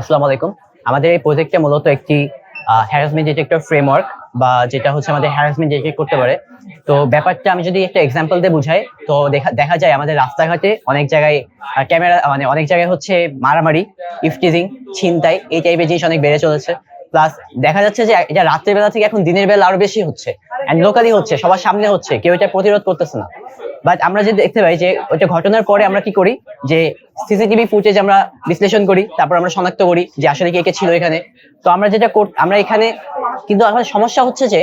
আসসালামু আলাইকুম। আমাদের এই প্রজেক্টটা মূলত একটি হ্যারাসমেন্ট ডিটেক্টর ফ্রেমওয়ার্ক বা যেটা হচ্ছে আমাদের হ্যারাসমেন্ট ডিটেক্ট করতে পারে। তো ব্যাপারটা আমি যদি একটা এক্সাম্পল দিয়ে বুঝাই, তো দেখা দেখা যায় আমাদের রাস্তাঘাটে অনেক জায়গায় ক্যামেরা মানে অনেক জায়গায় হচ্ছে মারামারি, ইফটিজিং, ছিনতাই, এই টাইপের জিনিস অনেক বেড়ে চলেছে। প্লাস দেখা যাচ্ছে যে এটা রাত্রের বেলা থেকে এখন দিনের বেলা আরও বেশি হচ্ছে। অ্যান্ড লোকালি হচ্ছে, সবার সামনে হচ্ছে, কেউ এটা প্রতিরোধ করতেছে না। বাট আমরা যে দেখতে পাই যে ওইটা ঘটনার পরে আমরা কি করি? যে সিসিটিভি ফুটেজ আমরা বিশ্লেষণ করি, তারপর আমরা শনাক্ত করি যে আসলে কে কে ছিল এখানে। তো আমরা যেটা আমরা এখানে কিন্তু আমাদের সমস্যা হচ্ছে যে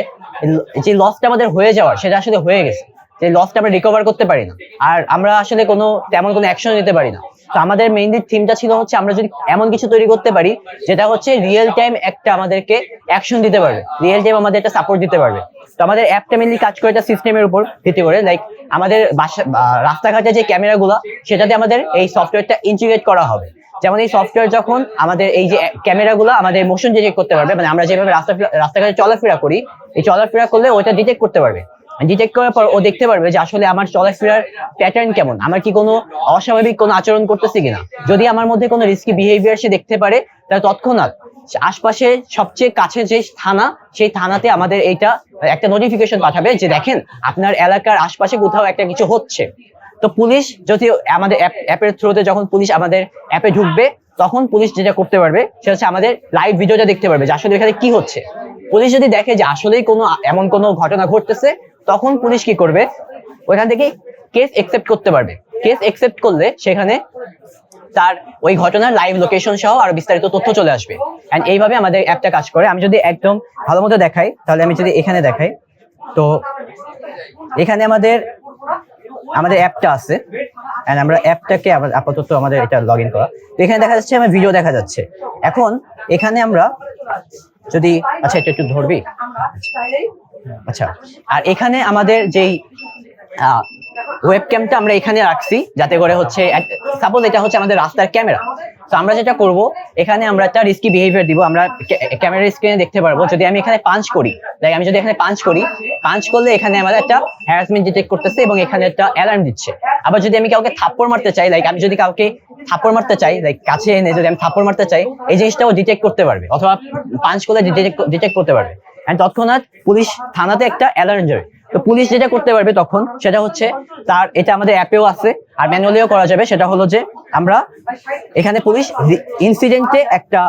যে লসটা আমাদের হয়ে যাওয়ার, সেটা আসলে হয়ে গেছে। যে লসটা আমরা রিকভার করতে পারি না। আর আমরা আসলে কোনো, তেমন কোনো অ্যাকশন নিতে পারি না। তো আমাদের মেইনলি থিমটা ছিল হচ্ছে আমরা যদি এমন কিছু তৈরি করতে পারি, যেটা হচ্ছে রিয়েল টাইম একটা আমাদেরকে অ্যাকশন দিতে পারবে। রিয়েল টাইম আমাদের একটা সাপোর্ট দিতে পারবে। তো আমাদের অ্যাপটা মেনলি কাজ করে একটা সিস্টেমের উপর ভিত্তি করে লাইক আমাদের বাসা রাস্তাঘাটে যে ক্যামেরাগুলো, সেটাতে আমাদের এই সফটওয়্যারটা ইন্টিগ্রেট করা হবে। যেমন এই সফটওয়্যার যখন আমাদের এই যে ক্যামেরাগুলো আমাদের মোশন ডিটেক্ট করতে পারবে মানে আমরা যেভাবে রাস্তা রাস্তাঘাটে চলাফেরা করি, এই চলাফেরা করলে ওটা ডিটেক্ট করতে পারবে। ডিটেক্ট করার পর ও দেখতে পারবে যে আসলে আমার চলাফেরার প্যাটার্ন কেমন, আমার কি কোনো অস্বাভাবিক কোনো আচরণ করতেছে কিনা। যদি আমার মধ্যে কোনো রিস্কি বিহেভিয়ার সে দেখতে পারে, তাহলে তৎক্ষণাৎ আশপাশে সবচেয়ে কাছে যে থানা, সেই থানাতে আমাদের এইটা একটা নোটিফিকেশন পাঠাবে যে দেখেন আপনার এলাকার আশপাশে কোথাও একটা কিছু হচ্ছে। তো পুলিশ যদি আমাদের অ্যাপের থ্রুতে যখন পুলিশ আমাদের অ্যাপে ঢুকবে তখন পুলিশ যেটা করতে পারবে সেটা হচ্ছে আমাদের লাইভ ভিডিওটা দেখতে পারবে যে আসলে এখানে কি হচ্ছে। পুলিশ যদি দেখে যে আসলেই কোনো এমন কোনো ঘটনা ঘটতেছে তখন পুলিশ কি করবে? ওইখান থেকে কেস একসেপ্ট করতে পারবে। কেস একসেপ্ট করলে সেখানে তার ওই ঘটনার লাইভ লোকেশন সহ আরও বিস্তারিত তথ্য চলে আসবে। এন্ড এইভাবে আমাদের অ্যাপটা কাজ করে। আমি যদি একদম ভালো মতো দেখাই, তাহলে আমি যদি এখানে দেখাই, তো এখানে আমাদের আমাদের অ্যাপটা আছে। এন্ড আমরা অ্যাপটাকে আপাতত আমাদের এটা লগ ইন করা। তো এখানে দেখা যাচ্ছে, আমার ভিডিও দেখা যাচ্ছে। এখন এখানে আমরা যদি আচ্ছা এটা একটু ধরবি? আচ্ছা আর এখানে আমাদের যেই ওয়েব ক্যামটা আমরা এখানে রাখছি, যাতে করে হচ্ছে সাপোজ এটা হচ্ছে আমাদের রাস্তার ক্যামেরা তো আমরা যেটা করব, এখানে আমরা একটা রিস্কি বিহেভিয়ার দিব, আমরা ক্যামেরা স্ক্রিনে দেখতে পারব। যদি আমি এখানে পাঞ্চ করি লাইক আমি যদি এখানে পাঞ্চ করি পাঞ্চ করলে এখানে আমাদের একটা হ্যারাসমেন্ট ডিটেক্ট করতেছে এবং এখানে একটা অ্যালার্ম দিচ্ছে। আবার যদি আমি কাউকে থাপ্পড় মারতে চাই লাইক আমি যদি কাউকে থাপ্পড় মারতে চাই লাইক কাছে এনে যদি আমি থাপ্পড় মারতে চাই, এই জিনিসটাও ডিটেক্ট করতে পারবে, অথবা পাঞ্চ করলে ডিটেক্ট করতে পারবে। এন্ড তৎক্ষণাৎ পুলিশ থানাতে একটা অ্যালার্ম যাবে তো পুলিশ যেটা করতে পারবে তখন, সেটা হচ্ছে তার এটা আমাদের অ্যাপেও আছে, আর ম্যানুয়ালিও করা যাবে। সেটা হলো যে আমরা এখানে পুলিশ ইনসিডেন্টে একটা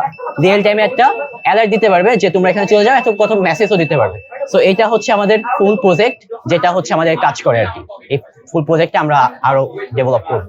রিয়েল টাইমে একটা অ্যালার্ট দিতে পারবে যে তোমরা এখানে চলে যাও, এত কত মেসেজও দিতে পারবে। সো এটা হচ্ছে আমাদের ফুল প্রজেক্ট যেটা হচ্ছে আমাদের কাজ করে আর কি। এই ফুল প্রজেক্টটা আমরা আরও ডেভেলপ করব।